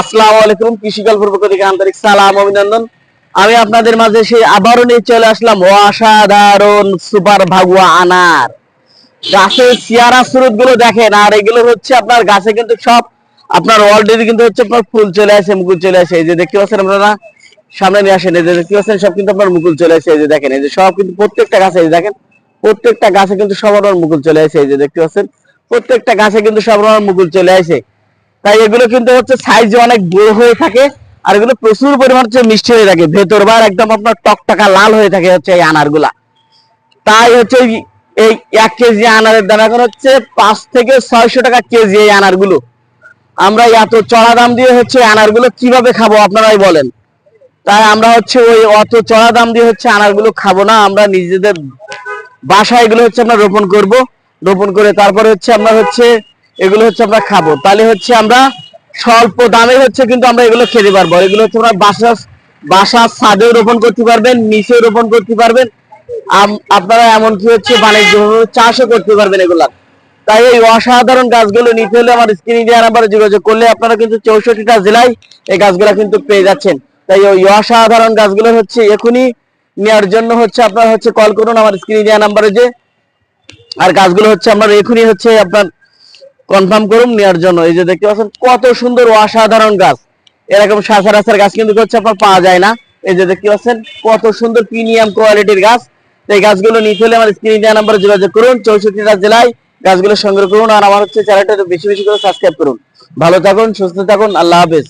আসসালামু আলাইকুম কৃষি গল্পের থেকে আন্তরিক সালাম, অভিনন্দন। আমি আপনাদের মাঝে সেই আবারও নিয়ে চলে আসলাম, অসাধারণ সুপার ভাগুয়া আনার। গাছের স্রোতগুলো দেখেন, আর এগুলো হচ্ছে আপনার গাছে কিন্তু সব, আপনার অলরেডি কিন্তু হচ্ছে আপনার ফুল চলে আসে, মুকুল চলে আসে। এই যে দেখতে পাচ্ছেন আপনারা, সামনে নিয়ে আসেন, এই যে দেখতে পাচ্ছেন, সব কিন্তু আপনার মুকুল চলে আসে, এই যে দেখেন, এই যে সব কিন্তু প্রত্যেকটা গাছে, এই দেখেন, প্রত্যেকটা গাছে কিন্তু সব আপনার মুকুল চলে আসে, এই যে দেখতে পাচ্ছেন, প্রত্যেকটা গাছে কিন্তু সব আপনার মুকুল চলে আসে। তাই এগুলো কিন্তু হচ্ছে সাইজ অনেক বড় হয়ে থাকে, আর এগুলো প্রচুর পরিমাণ হচ্ছে মিষ্টি হয়ে থাকে। ভেতর বার একদম আপনার টকটাকা লাল হয়ে থাকে হচ্ছে এই আনারগুলা তাই হচ্ছে এই- এক কেজি আনারের দাম এখন হচ্ছে পাঁচ থেকে ছয়শো টাকা কেজি এই আনারগুলো আমরা এত চড়া দাম দিয়ে হচ্ছে আনারগুলো কীভাবে খাব আপনারাই বলেন। তাই আমরা হচ্ছে ওই অত চড়া দাম দিয়ে হচ্ছে আনারগুলো খাব না, আমরা নিজেদের বাসায় এগুলো হচ্ছে আমরা রোপণ করব। রোপণ করে তারপরে হচ্ছে আমরা হচ্ছে এগুলো হচ্ছে আমরা খাব। তাহলে হচ্ছে আমরা স্বল্প দামে হচ্ছে কিন্তু আমরা এগুলো খেতে পারব। এগুলো হচ্ছে আমরা বাসা বাসার ছাদেও রোপণ করতে পারবেন, নিচেও রোপণ করতে পারবেন। আপনারা এমনকি হচ্ছে বাণিজ্য চাষও করতে পারবেন এগুলা। তাই এই অসাধারণ গাছগুলো নিতে হলে আমার স্ক্রিনে দেওয়া নাম্বারে যোগাযোগ করলে আপনারা কিন্তু চৌষট্টিটা জেলায় এই গাছগুলা কিন্তু পেয়ে যাচ্ছেন। তাই ওই অসাধারণ গাছগুলো হচ্ছে এখনই নেওয়ার জন্য হচ্ছে আপনারা হচ্ছে কল করুন, আমার স্ক্রিনে দেওয়া নাম্বারে যে। আর গাছগুলো হচ্ছে আপনার এখনই হচ্ছে আপনার কনফার্ম করুন নেওয়ার জন্য। এই যে দেখতে পাচ্ছেন, কত সুন্দর অসাধারণ গাছ। এরকম সাসারাসার গাছ কিন্তু হচ্ছে আপনার পাওয়া যায় না। এই যে দেখতে পাচ্ছেন, কত সুন্দর প্রিমিয়াম কোয়ালিটির গাছ। এই গাছগুলো নিতে হলে আমার স্ক্রিন দেওয়া নাম্বারে যোগাযোগ করুন চৌষট্টিটা জেলায় গাছগুলো সংগ্রহ করুন, আর আমার হচ্ছে চ্যানেলটা বেশি বেশি করে সাবস্ক্রাইব করুন। ভালো থাকুন, সুস্থ থাকুন, আল্লাহ হাফেজ।